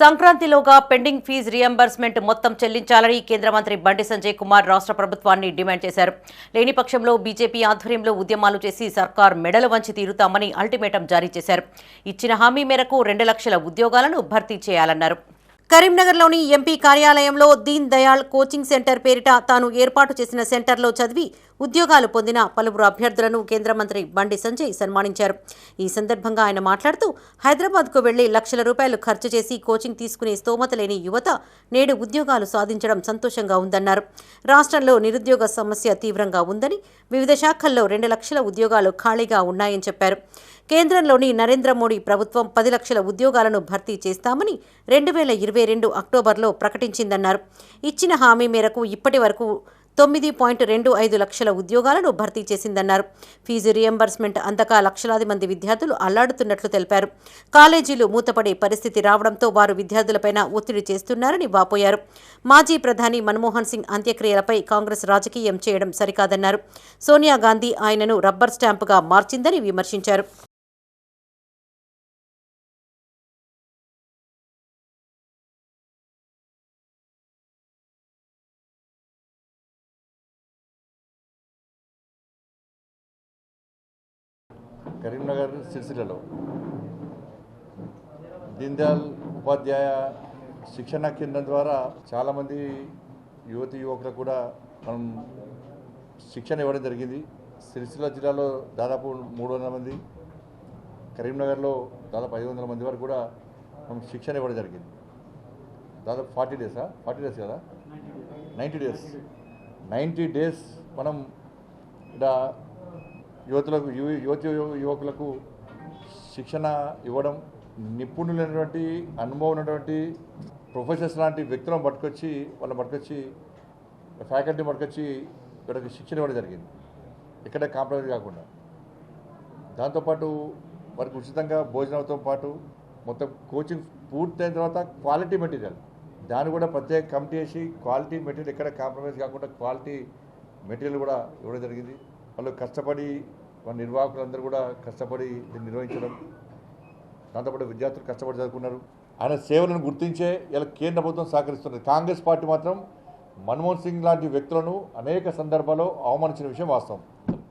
సంక్రాంతిలోగా pending fee reimbursement మొత్తం చెల్లించాలని కేంద్ర మంత్రి బండి సంజయ్ కుమార్ రాష్ట్ర ప్రభుత్వాన్ని డిమాండ్ చేశారు. లేని పక్షంలో బీజేపీ ఆధ్వర్యంలో ఉద్యమాలు చేసి సర్కార్ మెడలు వంచి తీరుతామని అల్టిమేటం జారీ చేశారు. ఇచ్చిన హామీ మేరకు రెండు లక్షల ఉద్యోగాలను భర్తీ చేయాలన్నారు. కరీంనగర్లోని ఎంపీ కార్యాలయంలో దీన్ దయాళ్ కోచింగ్ సెంటర్ పేరిట తాను ఏర్పాటు చేసిన సెంటర్లో చదివి ఉద్యోగాలు పొందిన పలువురు అభ్యర్థులను కేంద్ర మంత్రి బండి సంజయ్ సన్మానించారు. ఈ సందర్భంగా ఆయన మాట్లాడుతూ హైదరాబాద్కు వెళ్ళి లక్షల రూపాయలు ఖర్చు చేసి కోచింగ్ తీసుకునే స్తోమత లేని యువత నేడు ఉద్యోగాలు సాధించడం సంతోషంగా ఉందన్నారు. రాష్ట్రంలో నిరుద్యోగ సమస్య తీవ్రంగా ఉందని వివిధ శాఖల్లో రెండు లక్షల ఉద్యోగాలు ఖాళీగా ఉన్నాయని చెప్పారు. కేంద్రంలోని నరేంద్ర మోడీ ప్రభుత్వం పది లక్షల ఉద్యోగాలను భర్తీ చేస్తామని రెండు వేల ఇరవై రెండు అక్టోబర్లో ప్రకటించిందన్నారు. ఇచ్చిన హామీ మేరకు ఇప్పటి వరకు తొమ్మిది పాయింట్ రెండు ఐదు లక్షల ఉద్యోగాలను భర్తీ చేసిందన్నారు. ఫీజు రియంబర్స్మెంట్ అందక లక్షలాది మంది విద్యార్థులు అల్లాడుతున్నట్లు తెలిపారు. కాలేజీలు మూతపడే పరిస్థితి రావడంతో వారు విద్యార్థులపైన ఒత్తిడి చేస్తున్నారని వాపోయారు. మాజీ ప్రధాని మన్మోహన్ సింగ్ అంత్యక్రియలపై కాంగ్రెస్ రాజకీయం చేయడం సరికాదన్నారు. సోనియా గాంధీ ఆయనను రబ్బర్ స్టాంపుగా మార్చిందని విమర్శించారు. కరీంనగర్ సిరిసిల్లలో. దీన్ దయాళ్ ఉపాధ్యాయ శిక్షణ కేంద్రం ద్వారా చాలామంది యువతి యువకులకు కూడా మనం శిక్షణ ఇవ్వడం జరిగింది. సిరిసిల్ల జిల్లాలో దాదాపు మూడు వందల మంది కరీంనగర్లో దాదాపు ఐదు వందల మంది వరకు కూడా మనం శిక్షణ ఇవ్వడం జరిగింది. దాదాపు ఫార్టీ డేసా ఫార్టీ డేస్ కదా? Ninety days. నైంటీ డేస్ మనం ఇక్కడ యువతులకు యువతి యువకులకు శిక్షణ ఇవ్వడం నిపుణులైనటువంటి అనుభవం ఉన్నటువంటి ప్రొఫెసర్స్ లాంటి వ్యక్తులను పట్టుకొచ్చి వాళ్ళని పట్టుకొచ్చి ఫ్యాకల్టీ పట్టుకొచ్చి ఇక్కడికి శిక్షణ ఇవ్వడం జరిగింది. ఇక్కడ కాంప్రమైజ్ కాకుండా. దాంతోపాటు వారికి ఉచితంగా భోజనంతో పాటు మొత్తం కోచింగ్ పూర్తయిన తర్వాత క్వాలిటీ మెటీరియల్. దాన్ని కూడా ప్రత్యేక కమిటీ వేసి క్వాలిటీ మెటీరియల్ ఎక్కడ కాంప్రమైజ్ కాకుండా క్వాలిటీ మెటీరియల్ కూడా ఇవ్వడం జరిగింది. వాళ్ళు కష్టపడి వాళ్ళ నిర్వాహకులందరూ కూడా కష్టపడి దీన్ని నిర్వహించడం దాంతోపాటు విద్యార్థులు కష్టపడి చదువుకున్నారు. ఆయన సేవలను గుర్తించే ఇలా కేంద్ర ప్రభుత్వం సహకరిస్తున్నది. కాంగ్రెస్ పార్టీ మాత్రం మన్మోహన్ సింగ్ లాంటి వ్యక్తులను అనేక సందర్భాల్లో అవమానించిన విషయం వాస్తవం.